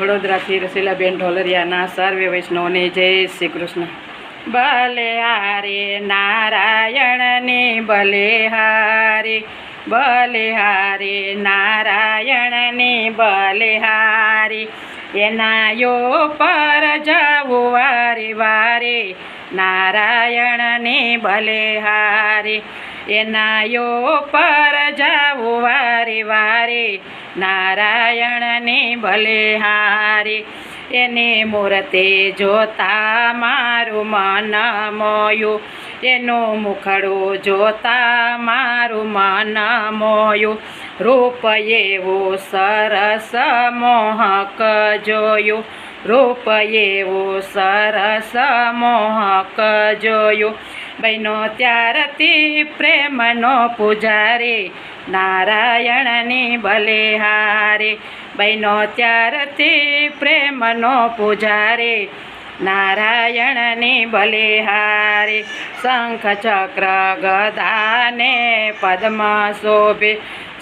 વડોદરાથી રસીલાબેન ઢોલરિયાના સર્વે વૈષ્ણવને જય શ્રી કૃષ્ણ. ભલે હારે નારાયણની, ભલે હારે ભલે હારે નારાયણની, ભલે હારે એનાયો પર જાવું વારે વારે, નારાયણની ભલે હારે એનાયો પર જવું વારે વારે, નારાયણની ભલે હારે. એની મૂર્તે જોતા મારું મન મોયું, એનું મુખડું જોતા મારું મન મોયું. રૂપ એવું સરસ મોહક જોયું, રૂપ એવું સરસ મોહક જોયું. બહેનો ત્યારથી પ્રેમનો પૂજારી, નારાયણની ભલે હારે. બહેનો ત્યારથી પ્રેમનો પૂજારી, નારાયણની ભલે હારે. શંખ ચક્ર ગદાને પદ્મ શોભે,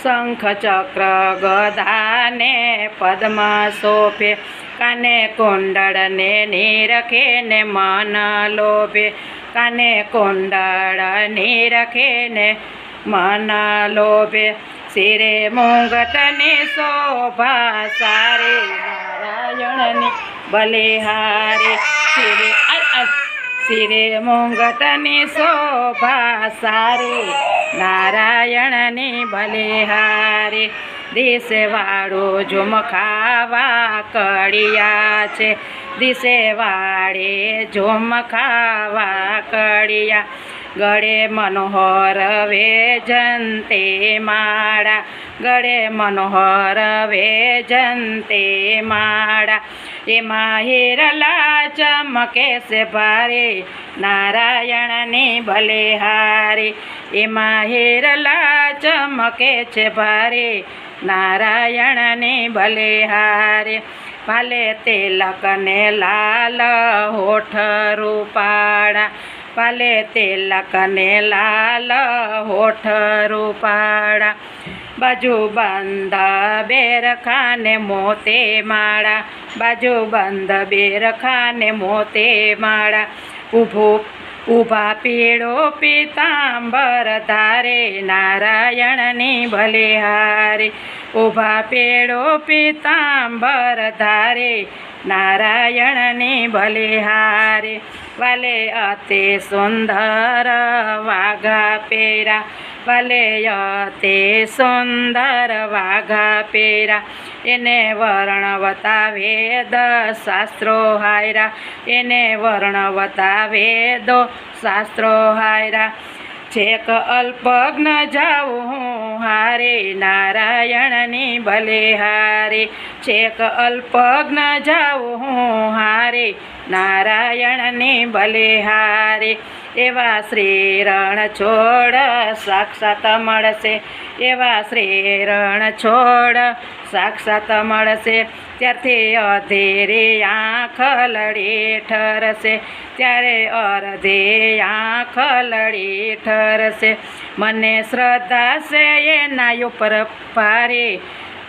શંખ ચક્ર ગદાને પદ્મ શોભે. કાને કુંડળને નીરખે ને મન લોભે. કાને કુંડળ નીરખે ને મન લોભે શિરે મુંગટની શોભા સારે નારાયણની ભલે હારે શિરે શિરે મુંગટની શોભા સારી, નારાયણની ભલે હારે દિશે વાળો ઝુમખાવા કડિયા છે. દિશેવાળે ઝુમખાવા કડિયા, ગળે મનોહર વેજંતે માળા, ગળે મનોહર વેજંતે માળા. એમાં હિરલા ચમકે છે ભારે નારાયણની ભલે હારે એમાં હેરલા ચમકે છે ભારે નારાયણની ભલે હારે ભાલે તિલકને લાલ હોઠ રૂપાળા પાલે તિલકને લાલ હોઠ રૂપાળા બાજુ બંધ બેરખાને મોતે માળા. બાજુ બંધ બેરખાને મોતે માળા. ઊભો, ઊભા પીળો પીતાંબર ધારે, નારાયણની ભલે હારે. ઊભા પીળો પીતાંબર ધારે, નારાયણની ભલે હારે. વાલે અતિ સુંદર વાઘા પેરા વાલે તે સુંદર વાઘા પેરા એને વર્ણવતા વેદ શાસ્ત્રો હાયરા. એને વર્ણવતા વેદો શાસ્ત્રો હાયરા. છેક અલ્પજ્ઞ જાઉં હું હારે, નારાયણની ભલે હારે છેક અલ્પજ્ઞ જાઉં હું હારે નારાયણની બલિહારી એવા શ્રી રણ છોડ સાક્ષાત મળશે, એવા શ્રી રણ છોડ સાક્ષાત મળશે. ત્યારથી અધેરે આંખ લડી ઠરશે, ત્યારે અર્ધે આંખ લડી ઠરશે. મને શ્રદ્ધા છે એના ઉપર પારે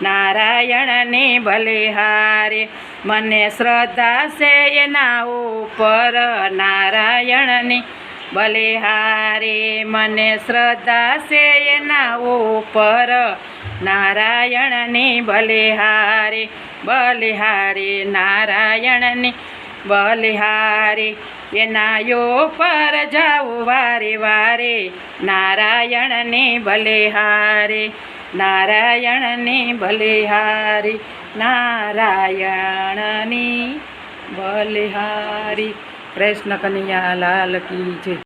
નારાયણની ભલેહારે મને શ્રદ્ધા છે એના ઉપર નારાયણની ભલે મને શ્રદ્ધા છે એના ઉપર નારાયણની ભલે હારે. ભલે હારે નારાયણની ભલે હારે. એના યો પર જાઉં વારે વારે. નારાયણની ભલે હારે. નારાયણની ભલેહારી નારાયણની ભલેહારી કૃષ્ણ કનૈયા લાલ કી જય.